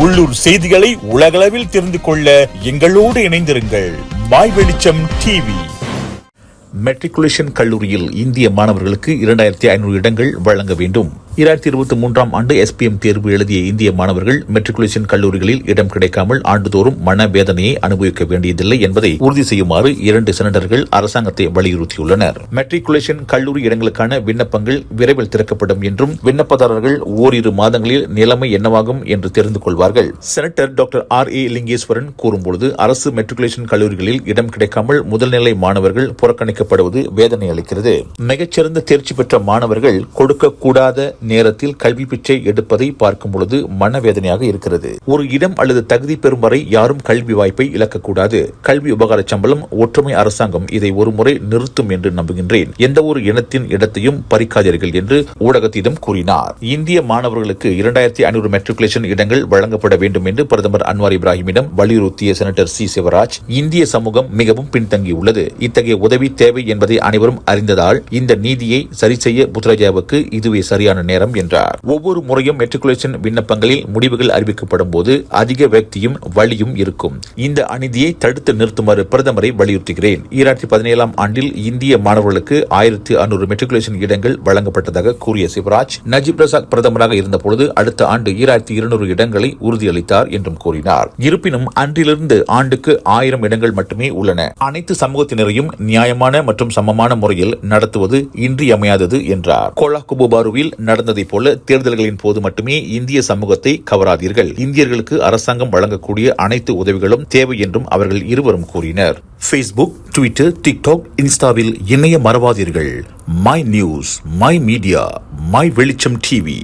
உள்ளூர் செய்திகளை உலகளவில் தெரிந்து கொள்ள எங்களோடு இணைந்திருங்கள். மாய் வெளிச்சம் டிவி மெட்ரிகுலேஷன் கல்லூரியில் இந்திய மாணவர்களுக்கு இரண்டாயிரத்தி ஐநூறு இடங்கள் வழங்க வேண்டும். இரண்டாயிரத்தி இருபத்தி மூன்றாம் ஆண்டு எஸ்பிஎம் தேர்வு எழுதிய இந்திய மாணவர்கள் மெட்ரிகுலேஷன் கல்லூரிகளில் இடம் கிடைக்காமல் ஆண்டுதோறும் மனவேதனையை அனுபவிக்க வேண்டியதில்லை என்பதை உறுதி செய்யுமாறு இரண்டு செனட்டர்கள் அரசாங்கத்தை வலியுறுத்தியுள்ளனர். மெட்ரிகுலேஷன் கல்லூரி இடங்களுக்கான விண்ணப்பங்கள் விரைவில் திறக்கப்படும் என்றும் விண்ணப்பதாரர்கள் ஓரிரு மாதங்களில் நிலைமை என்னவாகும் என்று தெரிந்து கொள்வார்கள். Senator doctor R A Lingeswaran கூறும்பொழுது அரசு மெட்ரிகுலேஷன் கல்லூரிகளில் இடம் கிடைக்காமல் முதல்நிலை மாணவர்கள் புறக்கணிக்கப்படுவது வேதனை அளிக்கிறது. மிகச்சிறந்த தேர்ச்சி பெற்ற மாணவர்கள் கொடுக்கக்கூடாத நேரத்தில் கல்வி பிச்சை எடுப்பதை பார்க்கும் பொழுது மனவேதனையாக இருக்கிறது. ஒரு இடம் அல்லது தகுதி பெறும் வரை யாரும் கல்வி வாய்ப்பை இழக்கக்கூடாது. கல்வி உபகார சம்பளம் ஒற்றுமை அரசாங்கம் இதை ஒருமுறை நிறுத்தும் என்று நம்புகின்றேன். எந்த ஒரு இனத்தின் இடத்தையும் பறிக்காதீர்கள் என்று ஊடகத்திடம் கூறினார். இந்திய மாணவர்களுக்கு இரண்டாயிரத்தி ஐநூறு மெட்ரிகுலேஷன் இடங்கள் வழங்கப்பட வேண்டும் என்று பிரதமர் அன்வார் இப்ராஹிமிடம் வலியுறுத்திய செனட்டர் சி. சிவராஜ் இந்திய சமூகம் மிகவும் பின்தங்கியுள்ளது. இத்தகைய உதவி தேவை என்பதை அனைவரும் அறிந்ததால் இந்த நீதியை சரி செய்ய புத்ரஜாவுக்கு இதுவே சரியான நேரம். என்றார். ஒவ்வொரு முறையும் மெட்ரிகுலேஷன் விண்ணப்பங்களில் முடிவுகள் அறிவிக்கப்படும் போது அதிக வக்தியும் வழியும் இருக்கும். இந்த அநீதியை தடுத்து நிறுத்துமாறு பிரதமரை வலியுறுத்துகிறேன். ஈராயிரத்தி பதினேழாம் ஆண்டில் இந்திய மாணவர்களுக்கு ஆயிரத்தி அறுநூறு மெட்ரிகுலேஷன் இடங்கள் வழங்கப்பட்டதாக கூறிய சிவராஜ் நஜிப் ரசாக் பிரதமராக இருந்தபொழுது அடுத்த ஆண்டு ஈராயிரத்தி இருநூறு இடங்களை உறுதியளித்தார் என்றும் கூறினார். இருப்பினும் அன்றிலிருந்து ஆண்டுக்கு ஆயிரம் இடங்கள் மட்டுமே உள்ளன. அனைத்து சமூகத்தினரையும் நியாயமான மற்றும் சமமான முறையில் நடத்துவது இன்றியமையாதது என்றார். கோலாகுபுபாருவில் நடந்ததைப் போல தேர்தல்களின் போது மட்டுமே இந்திய சமூகத்தை கவராதீர்கள். இந்தியர்களுக்கு அரசாங்கம் வழங்கக்கூடிய அனைத்து உதவிகளும் தேவை என்றும் அவர்கள் இருவரும் கூறினர். ஃபேஸ்புக் ட்விட்டர் டிக்டாக் இன்ஸ்டாவில் இணைய மறவாதீர்கள். My news my media my Velicham TV